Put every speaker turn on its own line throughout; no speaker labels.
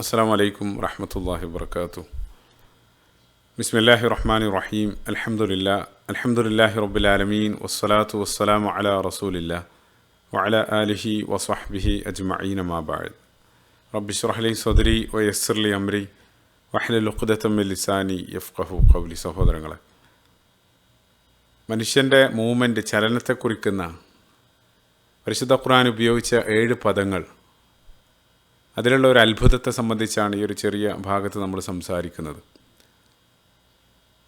അസ്സാം വലൈക്കും വറഹമത്തല്ലാഹി വർക്കാത്തു ബിസ്മില്ലാഹി റഹ്മാൻ റഹീം അലഹമുല്ല അലഹമുല്ലാഹി റബ്ബുലാലമീൻ. വസ്സലാത്തു വസ്സലാം അല റസൂലില്ല. വഅല ആലിഹി വസ്വഹ്ബിഹി അജ്മഈന മാബാദ് റബ്ബിഷ്റഹ്ലി സദരി വയസ്സർലി അമ്രി വഹ്ലുഖുദത്തമ്മിൽ ലിസാനി യഫ്ഖഹു ഖൗലി. സഹോദരങ്ങളെ മനുഷ്യന്റെ മൂവ്മെന്റ് ചലനത്തെ കുറിക്കുന്ന പരിശുദ്ധ ഖുർആൻ ഉപയോഗിച്ച ഏഴ് പദങ്ങൾ അതിലുള്ള ഒരു അത്ഭുതത്തെ സംബന്ധിച്ചാണ് ഈ ഒരു ചെറിയ ഭാഗത്ത് നമ്മൾ സംസാരിക്കുന്നത്.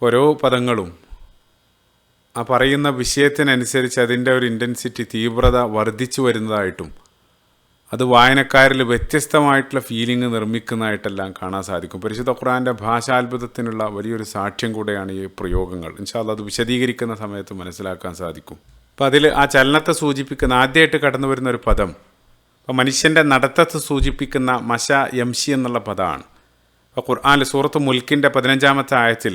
ഓരോ പദങ്ങളും ആ പറയുന്ന വിഷയത്തിനനുസരിച്ച് അതിന്റെ ഒരു ഇന്റൻസിറ്റി തീവ്രത വർദ്ധിച്ചു വരുന്നതായിട്ടും അത് വായനക്കാരിൽ വ്യത്യസ്തമായിട്ടുള്ള ഫീലിംഗ് നിർമ്മിക്കുന്നതായിട്ടെല്ലാം കാണാൻ സാധിക്കും. പരിശുദ്ധ ഖുറാന്റെ ഭാഷാത്ഭുതത്തിനുള്ള വലിയൊരു സാക്ഷ്യം കൂടെയാണ് ഈ പ്രയോഗങ്ങൾ. ഇൻഷാല്ല അത് വിശദീകരിക്കുന്ന സമയത്ത് മനസ്സിലാക്കാൻ സാധിക്കും. അപ്പം അതിൽ ആ ചലനത്തെ സൂചിപ്പിക്കുന്ന ആദ്യമായിട്ട് കടന്നു വരുന്ന ഒരു പദം അപ്പോൾ മനുഷ്യന്റെ നടത്തത്ത് സൂചിപ്പിക്കുന്ന മശ യംശി എന്നുള്ള പദമാണ്. അപ്പോൾ ഖുർആാനിൽ സൂറത്ത് മുൽക്കിന്റെ പതിനഞ്ചാമത്തെ ആയത്തിൽ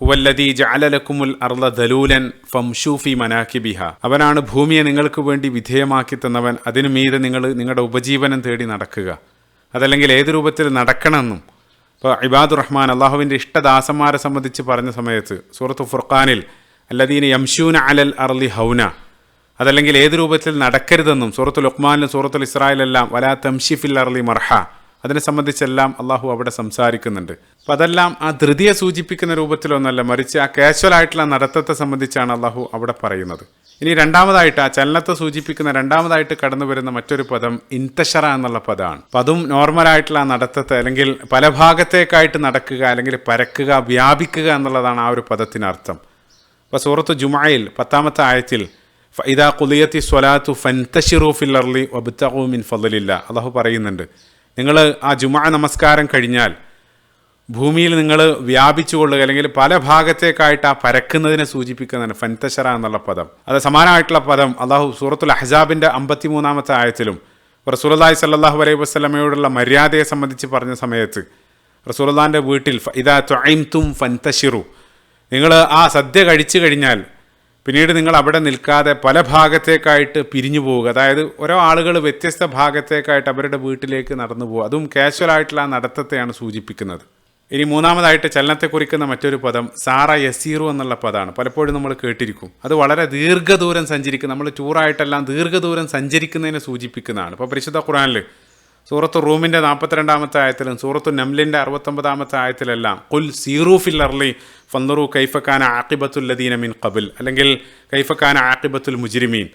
ഹുവല്ലദീ ജാലലക്കുമുൽ അർള ദലൂലൻ ഫംഷൂഫി മനാക്കിബിഹ അവനാണ് ഭൂമിയെ നിങ്ങൾക്ക് വേണ്ടി വിധേയമാക്കി തന്നവൻ അതിനു മീതെ നിങ്ങൾ നിങ്ങളുടെ ഉപജീവനം തേടി നടക്കുക. അതല്ലെങ്കിൽ ഏത് രൂപത്തിൽ നടക്കണമെന്നും. ഇപ്പോൾ ഇബാദുർ റഹ്മാൻ അള്ളാഹുവിന്റെ ഇഷ്ടദാസന്മാരെ സംബന്ധിച്ച് പറഞ്ഞ സമയത്ത് സൂറത്ത് ഫുർഖാനിൽ അല്ലദീന യംഷൂന അലൽ അർലി ഹൗന. അതല്ലെങ്കിൽ ഏത് രൂപത്തിൽ നടക്കരുതെന്നും സൂറത്തുൽ ഉഖ്മാനിലും സൂറത്തുൽ ഇസ്രായേലെല്ലാം വലാ തംഷിഫിൽ അർലി മർഹ. അതിനെ സംബന്ധിച്ചെല്ലാം അള്ളാഹു അവിടെ സംസാരിക്കുന്നുണ്ട്. അപ്പം അതെല്ലാം ആ ധൃതിയെ സൂചിപ്പിക്കുന്ന രൂപത്തിലൊന്നല്ല മറിച്ച് ആ കാഷ്വലായിട്ടുള്ള നടത്തത്തെ സംബന്ധിച്ചാണ് അള്ളാഹു അവിടെ പറയുന്നത്. ഇനി രണ്ടാമതായിട്ട് ആ ചലനത്തെ സൂചിപ്പിക്കുന്ന രണ്ടാമതായിട്ട് കടന്നു വരുന്ന മറ്റൊരു പദം ഇൻതഷറ എന്നുള്ള പദമാണ്. അപ്പം അതും നോർമലായിട്ടുള്ള ആ നടത്തത്തെ അല്ലെങ്കിൽ പല ഭാഗത്തേക്കായിട്ട് നടക്കുക അല്ലെങ്കിൽ പരക്കുക വ്യാപിക്കുക എന്നുള്ളതാണ് ആ ഒരു പദത്തിനർത്ഥം. അപ്പോൾ സൂറത്ത് ജുമായിൽ പത്താമത്തെ ആയത്തിൽ ഇതാ കുലിയത്തി സ്വലാത്തു ഫൻതഷിറു ഫിൽ അർലി വബുത്തഹു മിൻ ഫലില്ല അള്ളാഹു പറയുന്നുണ്ട് നിങ്ങൾ ആ ജുമാ നമസ്കാരം കഴിഞ്ഞാൽ ഭൂമിയിൽ നിങ്ങൾ വ്യാപിച്ചു കൊള്ളുക അല്ലെങ്കിൽ പല ഭാഗത്തേക്കായിട്ട് ആ പരക്കുന്നതിനെ സൂചിപ്പിക്കുന്നതാണ് ഫൻതഷറ എന്നുള്ള പദം. അത് സമാനമായിട്ടുള്ള പദം അള്ളാഹു സൂറത്തുൽ അഹ്സാബിന്റെ അമ്പത്തിമൂന്നാമത്തെ ആയത്തിലും റസൂലി സല്ലാഹു അലൈഹി വസ്ലമയോടുള്ള മര്യാദയെ സംബന്ധിച്ച് പറഞ്ഞ സമയത്ത് റസൂലുള്ളാന്റെ വീട്ടിൽ ഇതാ തൊයිം തും ഫൻതഷിറു നിങ്ങൾ ആ സദ്യ കഴിച്ചു കഴിഞ്ഞാൽ പിന്നീട് നിങ്ങൾ അവിടെ നിൽക്കാതെ പല ഭാഗത്തേക്കായിട്ട് പിരിഞ്ഞു പോവുക. അതായത് ഓരോ ആളുകൾ വ്യത്യസ്ത ഭാഗത്തേക്കായിട്ട് അവരുടെ വീട്ടിലേക്ക് നടന്നു പോകുക അതും കാഷ്വൽ ആയിട്ടുള്ള നടത്തത്തെയാണ് സൂചിപ്പിക്കുന്നത്. ഇനി മൂന്നാമതായിട്ട് ചലനത്തെ കുറിക്കുന്ന മറ്റൊരു പദം സാറ യസീറു എന്നുള്ള പദമാണ് പലപ്പോഴും നമ്മൾ കേട്ടിരിക്കും. അത് വളരെ ദീർഘദൂരം സഞ്ചരിക്കും. നമ്മൾ ടൂറായിട്ടെല്ലാം ദീർഘദൂരം സഞ്ചരിക്കുന്നതിനെ സൂചിപ്പിക്കുന്നതാണ്. ഇപ്പോൾ പരിശുദ്ധ ഖുറാനിൽ സൂറത്ത് റൂമിന്റെ നാൽപ്പത്തിരണ്ടാമത്തെ ആയത്തിലും സൂറത്ത് നംലിന്റെ അറുപത്തൊമ്പതാമത്തെ ആയത്തിലെല്ലാം കുൽ സീറു ഫിൽ അർലി ഫന്ദറു കൈഫക്കാന ആക്കിബത്തുൽ ലദീന മിൻ കബിൽ അല്ലെങ്കിൽ കൈഫക്കാന ആക്കിബത്തുൽ മുജിരിമീൻ.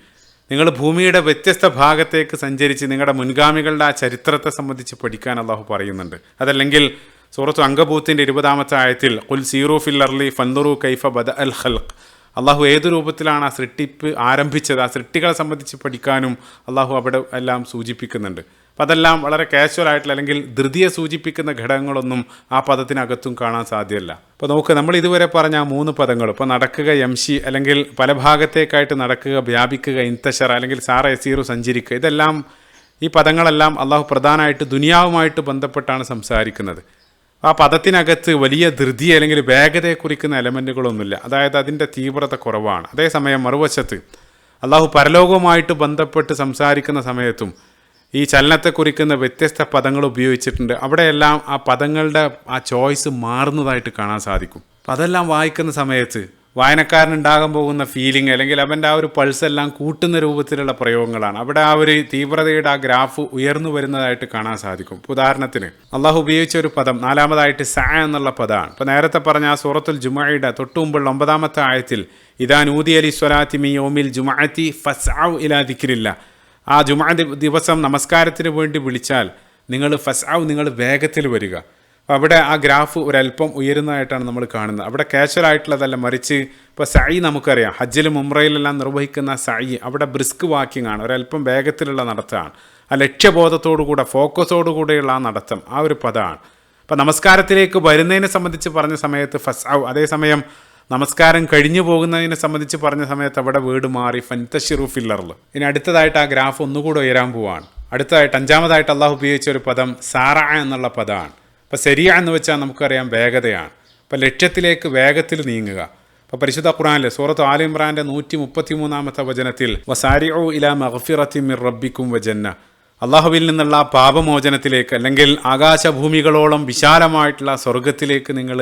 നിങ്ങൾ ഭൂമിയുടെ വ്യത്യസ്ത ഭാഗത്തേക്ക് സഞ്ചരിച്ച് നിങ്ങളുടെ മുൻഗാമികളുടെ ആ ചരിത്രത്തെ സംബന്ധിച്ച് പഠിക്കാൻ അള്ളാഹു പറയുന്നുണ്ട്. അതല്ലെങ്കിൽ സൂറത്തു അങ്കബൂത്തിന്റെ ഇരുപതാമത്തെ ആയത്തിൽ കുൽ സീറു അർലി ഫന്ദറു കൈഫ ബദ അൽ ഖൽഖ്. അള്ളാഹു ഏത് രൂപത്തിലാണ് ആ സൃഷ്ടിപ്പ് ആരംഭിച്ചത്? ആ സൃഷ്ടികളെ സംബന്ധിച്ച് പഠിക്കാനും അള്ളാഹു അവിടെ എല്ലാം സൂചിപ്പിക്കുന്നുണ്ട്. അപ്പം അതെല്ലാം വളരെ കാഷ്വൽ ആയിട്ടുള്ള അല്ലെങ്കിൽ ധൃതിയെ സൂചിപ്പിക്കുന്ന ഘടകങ്ങളൊന്നും ആ പദത്തിനകത്തും കാണാൻ സാധ്യമല്ല. അപ്പോൾ നമുക്ക് നമ്മൾ ഇതുവരെ പറഞ്ഞ ആ മൂന്ന് പദങ്ങൾ ഇപ്പോൾ നടക്കുക യംശി അല്ലെങ്കിൽ പല ഭാഗത്തേക്കായിട്ട് നടക്കുക വ്യാപിക്കുക ഇൻതഷർ അല്ലെങ്കിൽ സാറ എസീറു സഞ്ചരിക്കുക ഇതെല്ലാം ഈ പദങ്ങളെല്ലാം അള്ളാഹു പ്രധാനമായിട്ട് ദുനിയാവുമായിട്ട് ബന്ധപ്പെട്ടാണ് സംസാരിക്കുന്നത്. ആ പദത്തിനകത്ത് വലിയ ധൃതി അല്ലെങ്കിൽ വേഗതയെ കുറിക്കുന്ന എലമെന്റുകളൊന്നുമില്ല അതായത് അതിന്റെ തീവ്രത കുറവാണ്. അതേസമയം മറുവശത്ത് അള്ളാഹു പരലോകവുമായിട്ട് ബന്ധപ്പെട്ട് സംസാരിക്കുന്ന സമയത്തും ഈ ചലനത്തെ കുറിക്കുന്ന വ്യത്യസ്ത പദങ്ങൾ ഉപയോഗിച്ചിട്ടുണ്ട്. അവിടെയെല്ലാം ആ പദങ്ങളുടെ ആ ചോയ്സ് മാറുന്നതായിട്ട് കാണാൻ സാധിക്കും. അതെല്ലാം വായിക്കുന്ന സമയത്ത് വായനക്കാരനുണ്ടാകാൻ പോകുന്ന ഫീലിംഗ് അല്ലെങ്കിൽ അവന്റെ ആ ഒരു പൾസ് എല്ലാം കൂട്ടുന്ന രൂപത്തിലുള്ള പ്രയോഗങ്ങളാണ്. അവിടെ ആ ഒരു തീവ്രതയുടെ ആ ഗ്രാഫ് ഉയർന്നു വരുന്നതായിട്ട് കാണാൻ സാധിക്കും. ഉദാഹരണത്തിന് അള്ളാഹു ഉപയോഗിച്ച ഒരു പദം നാലാമതായിട്ട് സ എന്നുള്ള പദമാണ് ഇപ്പോൾ നേരത്തെ പറഞ്ഞ ആ സൂറത്തുൽ ജുമായിയുടെ തൊട്ടു മുമ്പുള്ള ഒമ്പതാമത്തെ ആയത്തിൽ ഇതാൻ ഊതി അലി സ്വലാത്തി മി യോമിൽ ജുമാഅത്തി ഫസാവ് ഇലാ ദിക്രില്ല. ആ ജുമാ ദിവസം നമസ്കാരത്തിന് വേണ്ടി വിളിച്ചാൽ നിങ്ങൾ ഫസ്ആവ് നിങ്ങൾ വേഗത്തിൽ വരിക. അപ്പോൾ അവിടെ ആ ഗ്രാഫ് ഒരല്പം ഉയരുന്നതായിട്ടാണ് നമ്മൾ കാണുന്നത്. അവിടെ കാഷ്വൽ ആയിട്ടുള്ളതല്ല മറിച്ച് ഇപ്പോൾ സൈ നമുക്കറിയാം. ഹജ്ജിലും ഉംറയിലെല്ലാം നിർവഹിക്കുന്ന സൈ അവിടെ ബ്രിസ്ക് വാക്കിംഗ് ആണ്. ഒരല്പം വേഗത്തിലുള്ള നടത്തമാണ്. ആ ലക്ഷ്യബോധത്തോടുകൂടെ ഫോക്കസോടുകൂടെയുള്ള ആ നടത്തം ആ ഒരു പദമാണ്. അപ്പോൾ നമസ്കാരത്തിലേക്ക് വരുന്നതിനെ സംബന്ധിച്ച് പറഞ്ഞ സമയത്ത് ഫസ്ആവ് അതേസമയം നമസ്കാരം കഴിഞ്ഞു പോകുന്നതിനെ സംബന്ധിച്ച് പറഞ്ഞ സമയത്ത് അവിടെ വീട് മാറി ഫൻതഷിറു ഫില്ലറിൽ. ഇനി അടുത്തതായിട്ട് ആ ഗ്രാഫ് ഒന്നുകൂടെ ഉയരാൻ പോവാണ്. അടുത്തതായിട്ട് അഞ്ചാമതായിട്ട് അള്ളാഹു ഉപയോഗിച്ച ഒരു പദം സാറ എന്നുള്ള പദമാണ് അപ്പോൾ ശരിയ എന്ന് വെച്ചാൽ നമുക്കറിയാം വേഗതയാണ്. അപ്പോൾ ലക്ഷ്യത്തിലേക്ക് വേഗത്തിൽ നീങ്ങുക. അപ്പോൾ പരിശുദ്ധ ഖുറാനിലെ സൂറത്ത് ആലി ഇമ്രാന്റെ നൂറ്റി മുപ്പത്തി മൂന്നാമത്തെ വചനത്തിൽ വസാരിഉ ഇലാ മഹഫിറത്തി മിർ റബ്ബിക്കും വജന്ന. അള്ളാഹുവിൽ നിന്നുള്ള പാപമോചനത്തിലേക്ക് അല്ലെങ്കിൽ ആകാശഭൂമികളോളം വിശാലമായിട്ടുള്ള സ്വർഗത്തിലേക്ക് നിങ്ങൾ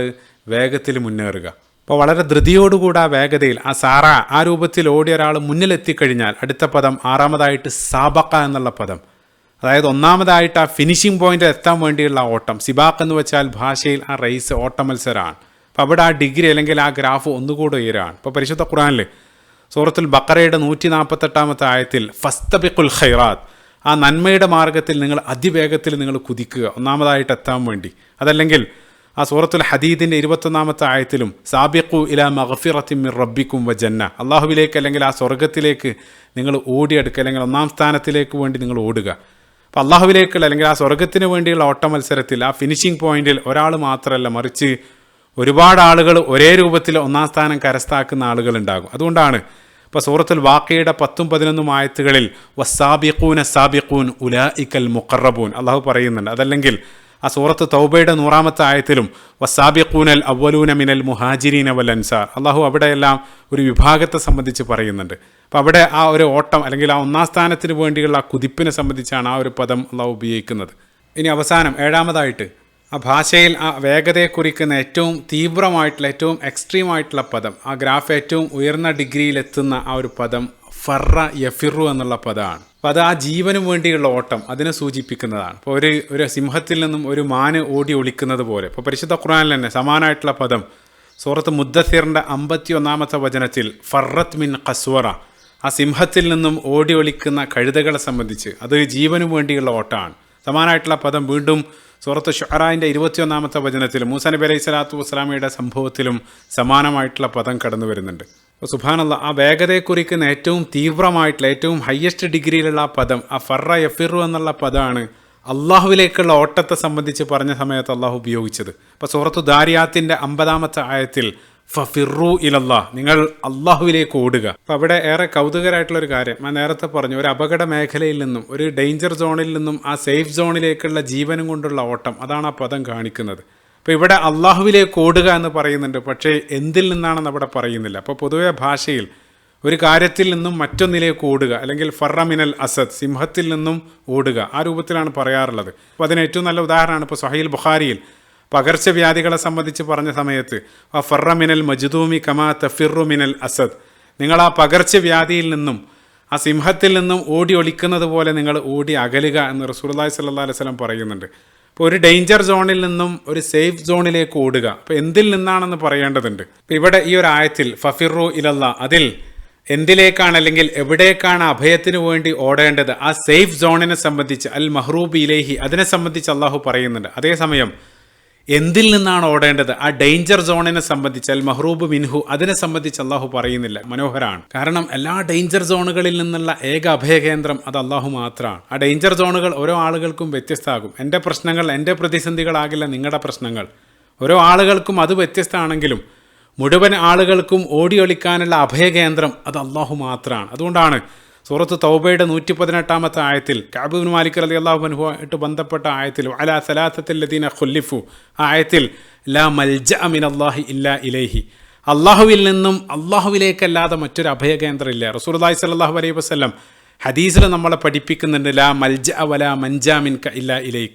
വേഗത്തിൽ മുന്നേറുക. അപ്പോൾ വളരെ ധൃതിയോടുകൂടി ആ വേഗതയിൽ ആ സാറ ആ രൂപത്തിൽ ഓടിയ ഒരാൾ മുന്നിലെത്തിക്കഴിഞ്ഞാൽ അടുത്ത പദം ആറാമതായിട്ട് സാബക്ക എന്നുള്ള പദം. അതായത് ഒന്നാമതായിട്ട് ആ ഫിനിഷിംഗ് പോയിന്റ് എത്താൻ വേണ്ടിയുള്ള ഓട്ടം. സിബാക്ക് എന്ന് വെച്ചാൽ ഭാഷയിൽ ആ റേസ് ഓട്ട മത്സരമാണ്. അവിടെ ആ ഡിഗ്രി അല്ലെങ്കിൽ ആ ഗ്രാഫ് ഒന്നുകൂടെ ഉയരാണ്. ഇപ്പോൾ പരിശുദ്ധ ഖുറാനിൽ സൂറത്തുൽ ബക്കറയുടെ നൂറ്റി നാൽപ്പത്തെട്ടാമത്തെ ആയത്തിൽ ഫസ്തബിക്കുൽ ഖൈറാത്ത് ആ നന്മയുടെ മാർഗത്തിൽ നിങ്ങൾ അതിവേഗത്തിൽ നിങ്ങൾ കുതിക്കുക. ഒന്നാമതായിട്ട് എത്താൻ വേണ്ടി. അതല്ലെങ്കിൽ ആ സൂറത്തുൽ ഹദീദിന്റെ ഇരുപത്തൊന്നാമത്തെ ആയത്തിലും സാബിഖു ഇല മഹഫിറത്തിമിർ മിർ റബ്ബിക്കും വ ജന്ന അള്ളാഹുവിലേക്ക് അല്ലെങ്കിൽ ആ സ്വർഗത്തിലേക്ക് നിങ്ങൾ ഓടിയെടുക്കുക അല്ലെങ്കിൽ ഒന്നാം സ്ഥാനത്തിലേക്ക് വേണ്ടി നിങ്ങൾ ഓടുക. അപ്പോൾ അള്ളാഹുവിലേക്കുള്ള അല്ലെങ്കിൽ ആ സ്വർഗത്തിന് വേണ്ടിയുള്ള ഓട്ട മത്സരത്തിൽ ആ ഫിനിഷിംഗ് പോയിന്റിൽ ഒരാൾ മാത്രമല്ല മറിച്ച് ഒരുപാട് ആളുകൾ ഒരേ രൂപത്തിൽ ഒന്നാം സ്ഥാനം കരസ്ഥാക്കുന്ന ആളുകൾ ഉണ്ടാകും. അതുകൊണ്ടാണ് ഇപ്പോൾ സൂറത്തുൽ വാക്കയുടെ പത്തും പതിനൊന്നും ആയത്തുകളിൽ വസാബിഖൂന സാബിഖൂൻ ഉലാ ഇക്കൽ മുഖറബൂൻ അള്ളാഹു പറയുന്നുണ്ട്. അതല്ലെങ്കിൽ ആ സൂറത്ത് തൗബയുടെ നൂറാമത്തെ ആയത്തിലും വസാബിഖൂനൽ അവ്വലൂന മിനൽ മുഹാജിരീന വൽ അൻസാർ. അള്ളാഹു അവിടെയെല്ലാം ഒരു വിഭാഗത്തെ സംബന്ധിച്ച് പറയുന്നുണ്ട്. അപ്പോൾ അവിടെ ആ ഒരു ഓട്ടം അല്ലെങ്കിൽ ആ ഒന്നാം സ്ഥാനത്തിന് വേണ്ടിയുള്ള ആ കുതിപ്പിനെ സംബന്ധിച്ചാണ് ആ ഒരു പദം അള്ളാഹു ഉപയോഗിക്കുന്നത്. ഇനി അവസാനം ഏഴാമതായിട്ട് ആ ഭാഷയിൽ ആ വേഗതയെ കുറിക്കുന്ന ഏറ്റവും തീവ്രമായിട്ടുള്ള ഏറ്റവും എക്സ്ട്രീമായിട്ടുള്ള പദം ആ ഗ്രാഫ് ഏറ്റവും ഉയർന്ന ഡിഗ്രിയിലെത്തുന്ന ആ ഒരു പദം ഫറ യഫിറു എന്നുള്ള പദമാണ് അപ്പോൾ അത് ആ ജീവന് വേണ്ടിയുള്ള ഓട്ടം അതിനെ സൂചിപ്പിക്കുന്നതാണ്. ഇപ്പോൾ ഒരു ഒരു സിംഹത്തിൽ നിന്നും ഒരു മാന് ഓടി ഒളിക്കുന്നത് പോലെ. ഇപ്പോൾ പരിശുദ്ധ ഖുറാനിൽ തന്നെ സമാനമായിട്ടുള്ള പദം സൂറത്ത് മുദ്ദസിറിന്റെ അമ്പത്തി ഒന്നാമത്തെ വചനത്തിൽ ഫറത്ത് മിൻ ഖസ്വറ. ആ സിംഹത്തിൽ നിന്നും ഓടി ഒളിക്കുന്ന കഴുതകളെ സംബന്ധിച്ച് അത് ജീവനു വേണ്ടിയുള്ള ഓട്ടമാണ്. സമാനമായിട്ടുള്ള പദം വീണ്ടും സൂറത്ത് ഷുഹറായിന്റെ ഇരുപത്തിയൊന്നാമത്തെ വചനത്തിൽ മൂസാ നബി അലൈഹി സ്വലാത്തു വസ്സലാമയുടെ സംഭവത്തിലും സമാനമായിട്ടുള്ള പദം കടന്നു വരുന്നുണ്ട്. അപ്പോൾ ആ വേഗതയെ കുറിക്കുന്ന ഏറ്റവും തീവ്രമായിട്ടുള്ള ഏറ്റവും ഹയ്യസ്റ്റ് ഡിഗ്രിയിലുള്ള പദം ആ ഫറ എഫിറു എന്നുള്ള പദമാണ് അള്ളാഹുവിലേക്കുള്ള ഓട്ടത്തെ സംബന്ധിച്ച് പറഞ്ഞ സമയത്ത് അള്ളാഹു ഉപയോഗിച്ചത്. അപ്പോൾ സൂറത്തു ദാരിയാത്തിന്റെ അമ്പതാമത്തെ ആയത്തിൽ ഫിറു ഇലല്ലാ നിങ്ങൾ അള്ളാഹുവിലേക്ക് ഓടുക. അപ്പോൾ അവിടെ ഏറെ കൗതുകരായിട്ടുള്ള ഒരു കാര്യം ഞാൻ നേരത്തെ പറഞ്ഞു ഒരു അപകട മേഖലയിൽ നിന്നും ഒരു ഡേഞ്ചർ സോണിൽ നിന്നും ആ സേഫ് സോണിലേക്കുള്ള ജീവനും കൊണ്ടുള്ള ഓട്ടം അതാണ് ആ പദം കാണിക്കുന്നത്. അപ്പോൾ ഇവിടെ അള്ളാഹുവിലേക്ക് ഓടുക എന്ന് പറയുന്നുണ്ട്. പക്ഷേ എന്തിൽ നിന്നാണെന്ന് അവിടെ പറയുന്നില്ല. അപ്പോൾ പൊതുവെ ഭാഷയിൽ ഒരു കാര്യത്തിൽ നിന്നും മറ്റൊന്നിലേക്ക് ഓടുക അല്ലെങ്കിൽ ഫറമിനൽ അസദ് സിംഹത്തിൽ നിന്നും ഓടുക ആ രൂപത്തിലാണ് പറയാറുള്ളത്. അപ്പോൾ അതിന് ഏറ്റവും നല്ല ഉദാഹരണമാണ് ഇപ്പോൾ സഹീൽ ബുഖാരിയിൽ പകർച്ചവ്യാധികളെ സംബന്ധിച്ച് പറഞ്ഞ സമയത്ത് ആ ഫറമിനൽ മജുദൂമി കമാ തഫിറു മിനൽ അസദ്. നിങ്ങൾ ആ പകർച്ചവ്യാധിയിൽ നിന്നും ആ സിംഹത്തിൽ നിന്നും ഓടി ഒളിക്കുന്നത് പോലെ നിങ്ങൾ ഓടി അകലുക എന്ന് റസൂർലായി സല്ലാ അലൈഹി സ്വലം പറയുന്നുണ്ട്. ഇപ്പോൾ ഒരു ഡേഞ്ചർ സോണിൽ നിന്നും ഒരു സേഫ് സോണിലേക്ക് ഓടുക. അപ്പോൾ എന്തിൽ നിന്നാണെന്ന് പറയേണ്ടതുണ്ട്. ഇപ്പോൾ ഇവിടെ ഈ ഒരു ആയത്തിൽ ഫഫിറു ഇലല്ല അതിൽ എന്തിലേക്കാണ് അല്ലെങ്കിൽ എവിടേക്കാണ് അഭയത്തിന് വേണ്ടി ഓടേണ്ടത്? ആ സേഫ് സോണിനെ സംബന്ധിച്ച് അൽ മഹ്റൂബ് ഇലേഹി അതിനെ സംബന്ധിച്ച് അള്ളാഹു പറയുന്നുണ്ട്. അതേസമയം എന്തിൽ നിന്നാണ് ഓടേണ്ടത്? ആ ഡേഞ്ചർ സോണിനെ സംബന്ധിച്ച് അൽ മഹ്റൂബ് മിൻഹു അതിനെ സംബന്ധിച്ച് അള്ളാഹു പറയുന്നില്ല മനോഹരാണ്. കാരണം എല്ലാ ഡേഞ്ചർ സോണുകളിൽ നിന്നുള്ള ഏക അഭയകേന്ദ്രം അത് അള്ളാഹു മാത്രമാണ് ആ ഡേഞ്ചർ സോണുകൾ ഓരോ ആളുകൾക്കും വ്യത്യസ്തമാകും. എന്റെ പ്രശ്നങ്ങൾ എന്റെ പ്രതിസന്ധികളാകില്ല നിങ്ങളുടെ പ്രശ്നങ്ങൾ. ഓരോ ആളുകൾക്കും അത് വ്യത്യസ്തമാണെങ്കിലും മുഴുവൻ ആളുകൾക്കും ഓടിയൊളിക്കാനുള്ള അഭയകേന്ദ്രം അത് അള്ളാഹു മാത്രമാണ് അതുകൊണ്ടാണ് സൂറത്ത് തൗബയുടെ നൂറ്റി പതിനെട്ടാമത്തെ ആയത്തിൽ കാബുബിൻ മാലിക് അലി ആയിട്ട് ബന്ധപ്പെട്ട ആയത്തിൽ അല സലാസത്തിൽ ലദീന ഖുല്ലിഫു ആയത്തിൽ ലാ മൽജ അമിൻ അള്ളാഹി ഇല്ല ഇലേഹി അള്ളാഹുവിൽ നിന്നും അള്ളാഹുവിലേക്കല്ലാതെ മറ്റൊരു അഭയകേന്ദ്രം ഇല്ല റസൂർലാഹി സല്ലാഹു അലൈഹി വസ്ലം ഹദീസിൽ നമ്മളെ പഠിപ്പിക്കുന്നുണ്ട് ലാ മൽജ വല മൻജാമിൻ ക ഇല്ല ഇലൈഹ്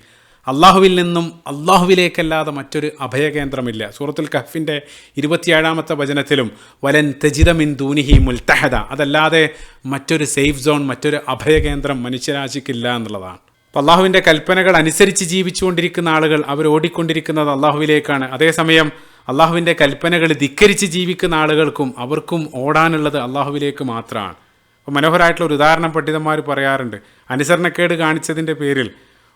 അള്ളാഹുവിൽ നിന്നും അള്ളാഹുവിലേക്കല്ലാതെ മറ്റൊരു അഭയകേന്ദ്രമില്ല. സൂറത്തുൽ കഹഫിന്റെ ഇരുപത്തിയേഴാമത്തെ വചനത്തിലും വലൻ തെജിതമിൻ ദൂനിഹി മുൽത്തഹദ. അതല്ലാതെ മറ്റൊരു സേഫ് സോൺ മറ്റൊരു അഭയകേന്ദ്രം മനുഷ്യരാശിക്കില്ല എന്നുള്ളതാണ്. അപ്പോൾ അള്ളാഹുവിന്റെ കൽപ്പനകൾ അനുസരിച്ച് ജീവിച്ചുകൊണ്ടിരിക്കുന്ന ആളുകൾ അവർ ഓടിക്കൊണ്ടിരിക്കുന്നത് അള്ളാഹുവിലേക്കാണ്. അതേസമയം അള്ളാഹുവിന്റെ കൽപ്പനകൾ ധിക്കരിച്ച് ജീവിക്കുന്ന ആളുകൾക്കും അവർക്കും ഓടാനുള്ളത് അള്ളാഹുവിലേക്ക് മാത്രമാണ്. അപ്പോൾ മനോഹരമായിട്ടുള്ള ഒരു ഉദാഹരണം പണ്ഡിതന്മാർ പറയാറുണ്ട്. അനുസരണക്കേട് കാണിച്ചതിന്റെ പേരിൽ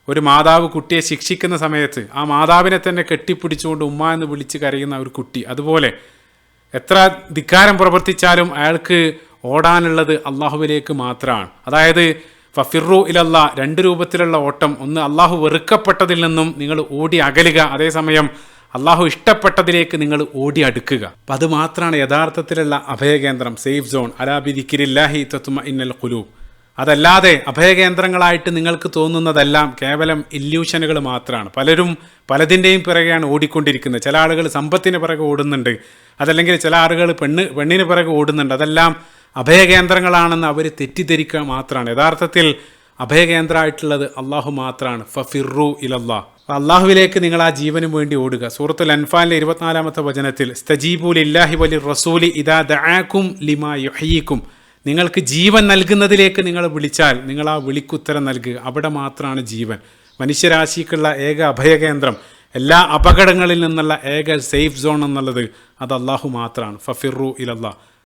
ഒരു മാതാവ് കുട്ടിയെ ശിക്ഷിക്കുന്ന സമയത്ത് ആ മാതാവിനെ തന്നെ കെട്ടിപ്പിടിച്ചുകൊണ്ട് ഉമ്മ എന്ന് വിളിച്ച് കരയുന്ന ഒരു കുട്ടി. അതുപോലെ എത്ര ധിക്കാരം പ്രവർത്തിച്ചാലും അയാൾക്ക് ഓടാനുള്ളത് അള്ളാഹുവിലേക്ക് മാത്രമാണ്. അതായത് ഫഫിറു ഇലല്ല രണ്ട് രൂപത്തിലുള്ള ഓട്ടം. ഒന്ന് അള്ളാഹു വെറുക്കപ്പെട്ടതിൽ നിന്നും നിങ്ങൾ ഓടി അകലുക. അതേസമയം അള്ളാഹു ഇഷ്ടപ്പെട്ടതിലേക്ക് നിങ്ങൾ ഓടി അടുക്കുക. അപ്പം അത് മാത്രമാണ് യഥാർത്ഥത്തിലുള്ള അഭയകേന്ദ്രം സേഫ് സോൺ. അലാബിദിക്കിരില്ലാഹി തത്തുമ ഇന്നൽ കുലൂബ് അതല്ലാതെ അഭയകേന്ദ്രങ്ങളായിട്ട് നിങ്ങൾക്ക് തോന്നുന്നതെല്ലാം കേവലം ഇല്യൂഷനുകൾ മാത്രമാണ് പലരും പലതിന്റെയും പിറകെയാണ് ഓടിക്കൊണ്ടിരിക്കുന്നത്. ചില ആളുകൾ സമ്പത്തിന് പിറകെ ഓടുന്നുണ്ട്. അതല്ലെങ്കിൽ ചില ആളുകൾ പെണ്ണ് പെണ്ണിന് പിറകെ ഓടുന്നുണ്ട്. അതെല്ലാം അഭയകേന്ദ്രങ്ങളാണെന്ന് അവർ തെറ്റിദ്ധരിക്കുക മാത്രമാണ് യഥാർത്ഥത്തിൽ അഭയകേന്ദ്രമായിട്ടുള്ളത് അള്ളാഹു മാത്രമാണ് ഫിറു ഇലല്ലാ. അള്ളാഹുവിലേക്ക് നിങ്ങൾ ആ ജീവനും വേണ്ടി ഓടുക. സൂറത്തുൽ അൻഫാലിലെ ഇരുപത്തിനാലാമത്തെ വചനത്തിൽ സ്തജീബുൽ ഇല്ലാഹി വലി റസൂലി ഇദാ ദാക്കും ലിമാ യുഹീക്കും നിങ്ങൾക്ക് ജീവൻ നൽകുന്നതിലേക്ക് നിങ്ങൾ വിളിച്ചാൽ നിങ്ങൾ ആ വിളിക്കുത്തരം നൽകുക. അവിടെ മാത്രമാണ് ജീവൻ. മനുഷ്യരാശിക്കുള്ള ഏക അഭയകേന്ദ്രം. എല്ലാ അപകടങ്ങളിൽ നിന്നുള്ള ഏക സേഫ് സോൺ എന്നുള്ളത് അത് അള്ളാഹു മാത്രമാണ് ഫഫിറു ഇലല്ലാ